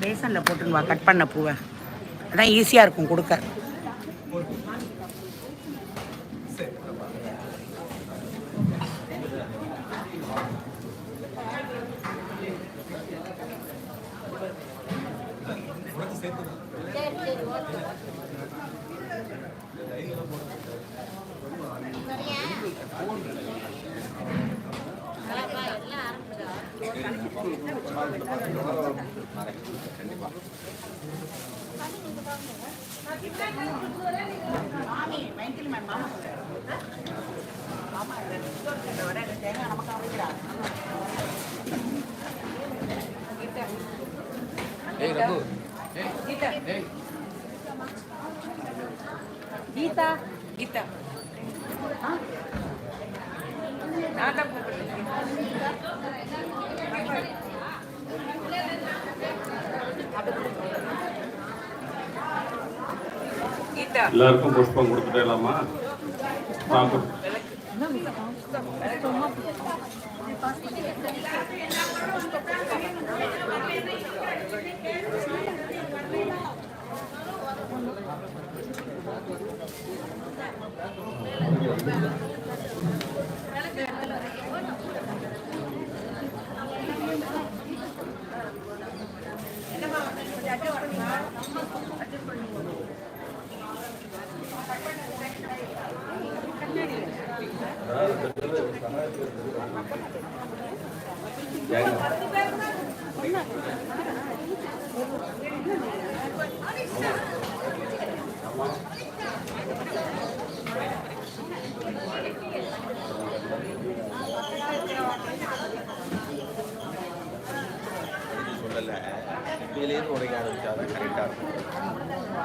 பேசனில் போட்டுன்னு வா கட் பண்ண பூவை. அதான் ஈஸியாக இருக்கும் கொடுக்க. கீதா கீதா. நான் தான் கூப்பிடுறேன். கீதா எல்லாருக்கும் புஷ்பம் கொடுத்துட்டேலாமா உடைக்க ஆரம்பிச்சாதான் கரெக்டா இருக்கும்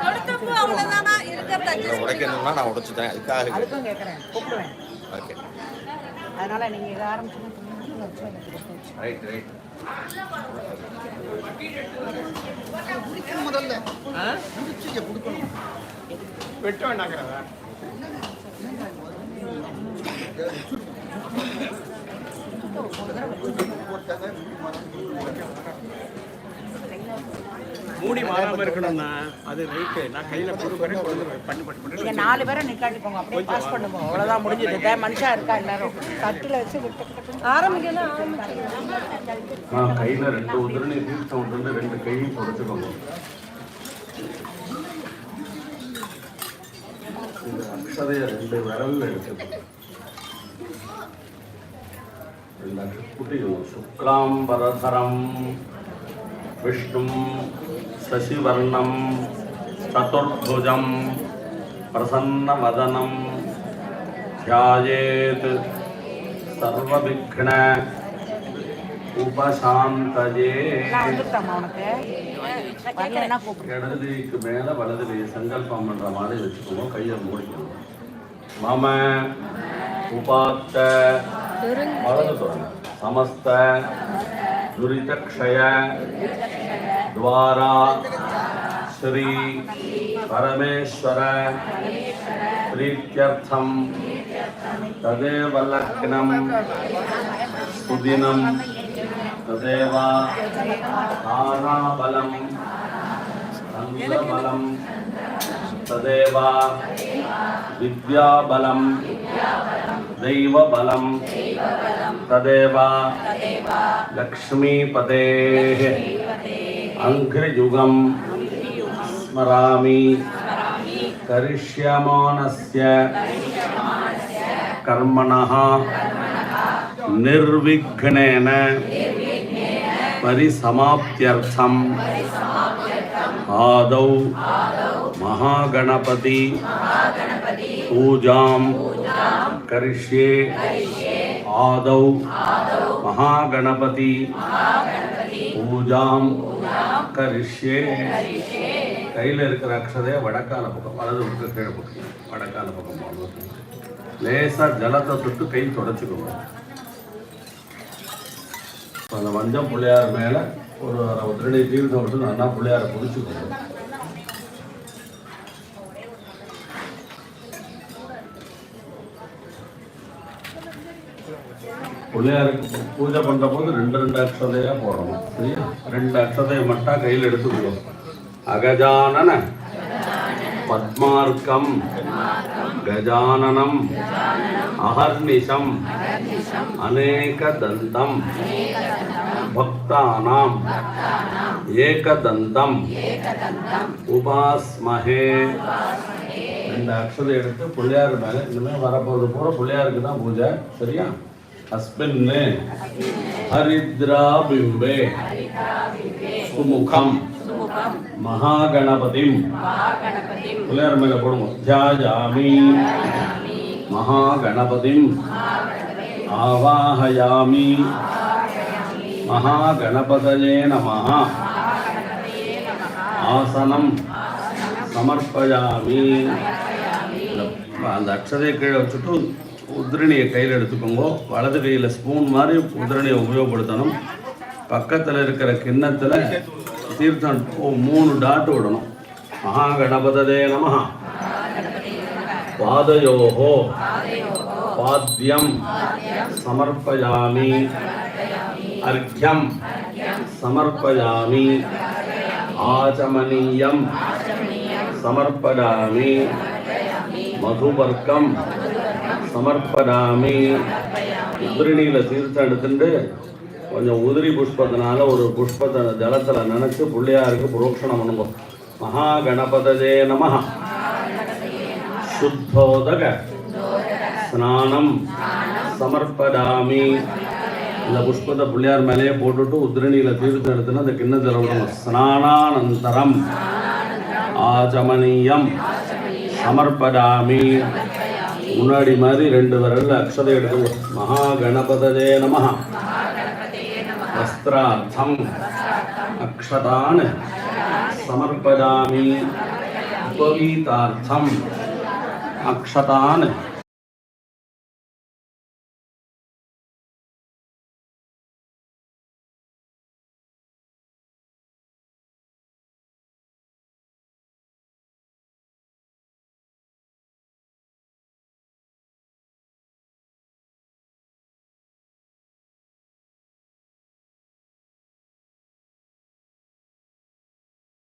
கொடுத்தப்போ அவ்வளவுதானா? இருக்கிறத இதை உடைக்கணும்னா நான் உடைச்சுட்டேன். அதுக்காக அதுக்கும் கேட்குறேன் கூப்பிடுவேன். ஓகே. அதனால நீங்கள் இதை ரைட் வெட்ட வேண்டாங்கிறத மூடி மாறாம இருக்கணும்னா அது ரைட்டு நான் கையில கொடுக்குறேன் பண்ணி பண்ணி பண்ணி நீங்கள் நாலு பேரை நிக்காட்டி போங்க அப்படியே பாஸ் பண்ணுங்க. அவ்வளோதான் முடிஞ்சது. தே மனுஷா இருக்கா எல்லாரும்? தட்டில் வச்சு நான் கையில ரெண்டு உதிரணி தீர்த்தம் விட்டு ரெண்டு கையும் தொடச்சுக்கோங்க இந்த அக்ஷதைய ரெண்டு விரல்ல எடுத்துக்கணும் ரெண்டு அக்ஷ குட்டிக்கணும் சுக்லாம்பரதரம் விஷ்ணும் சசிவர்ணம் சதுர்புஜம் பிரசன்னவதனம் ध्यायेत् सर्वविघ्न உபசாந்தஜே நான் வந்துட்டாமா உனக்கு வரலன்னா கூப்பிடு இடதுக்கு மேல வலதுல சங்கல்பம் பண்ற மாதிரி வச்சுக்கோங்க கையை மூடிக்கணும் மம உபாத்த வலது தொடங்க சமஸ்த துரிதக்ஷய द्वारा श्री परमेश्वर प्रीत्यर्थम तदेव लग्नम सुदिनम तदेव आनाबलम अंगबलम तदेव विद्याबलम दैवबलम तदेव लक्ष्मीपते अङ्घ्रियुगं स्मरामि। करिष्यमाणस्य कर्मणः निर्विघ्नेन परिसमाप्त्यर्थम्। आदौ महागणपति पूजां करिष्ये। आदौ महागणपति पूजां கரிஷ்யே கையில் இருக்கிற அக்ஷதைய வடக்கால பக்கம் வலது பக்கம் கீழே பக்கம். வடக்கால பக்கம் போகணும் லேசாக ஜலத்தை தொட்டு கை தொடச்சிக்கணும் அந்த மஞ்சள் பிள்ளையார் மேலே ஒரு உதிரடி தீர்த்தம் விட்டு நல்லா பிள்ளையாரை பிடிச்சிக்கணும் பிள்ளையாருக்கு பூஜை பண்ற போது ரெண்டு ரெண்டு அக்ஷதையா போடணும். சரியா? ரெண்டு அக்ஷதையை மட்டும் கையில் எடுத்துக்கணும். அகஜானன. பத்மார்க்கம். கஜானனம். அகர்நிஷம். அநேக தந்தம் பக்தானாம். ஏகதந்தம். உபாஸ்மஹே. ரெண்டு அக்ஷதை எடுத்து பிள்ளையார் மேலே இனிமேல் வரப்போது பூரா பிள்ளையாருக்கு தான் பூஜை சரியா? அஸ்மின்னு ஹரித்ரா பிம்பே சுமுகம். மகாகணபதிம். பிள்ளையார் மேலே போடுவோம் தியாயாமி மகாகணபதிம். ஆவாஹயாமி மகாகணபதயே நமः ஆசனம். சமர்ப்பயாமி. அந்த அக்ஷதையை கீழே வச்சுட்டு உதிரணியை கையில் எடுத்துக்கோங்க. வலது கையில் ஸ்பூன் மாதிரி உதிரணியை உபயோகப்படுத்தணும். பக்கத்தில் இருக்கிற கிண்ணத்தில் தீர்த்தம் மூணு டாட்டு விடணும். மகா கணபததே நம பாதயோகோ. பாத்தியம் சமர்ப்பயாமி. அர்க்யம் சமர்ப்பயாமி. ஆச்சமனீயம். சமர்ப்பயாமி மதுபர்க்கம். சமர்ப்பதாமி உதிரணியில் தீர்த்தம் எடுத்துட்டு கொஞ்சம் உதிரி புஷ்பத்தினால ஒரு புஷ்பத்தை ஜலத்தில் நினச்சி பிள்ளையாருக்கு புரோக்ஷணம் பண்ணுங்க. மகா கணபதே நம சுத்தோதக ஸ்நானம் சமர்ப்பதாமி இந்த புஷ்பத்தை பிள்ளையார் மேலேயே போட்டுட்டு உதிரணியில் தீர்த்தம் எடுத்துன்னு அந்த கிண்ணத்தில் விடணும். ஸ்நானானந்தரம். ஆச்சமனியம் சமர்ப்பதாமி முன்னாடி மாதிரி ரெண்டு விரல்ல அக்ஷதை எடுக்கணும். மகா கணபதே நம வஸ்திரார்த்தம். அக்ஷதான். சமர்ப்பதாமி உபவீதார்த்தம். அக்ஷதான்.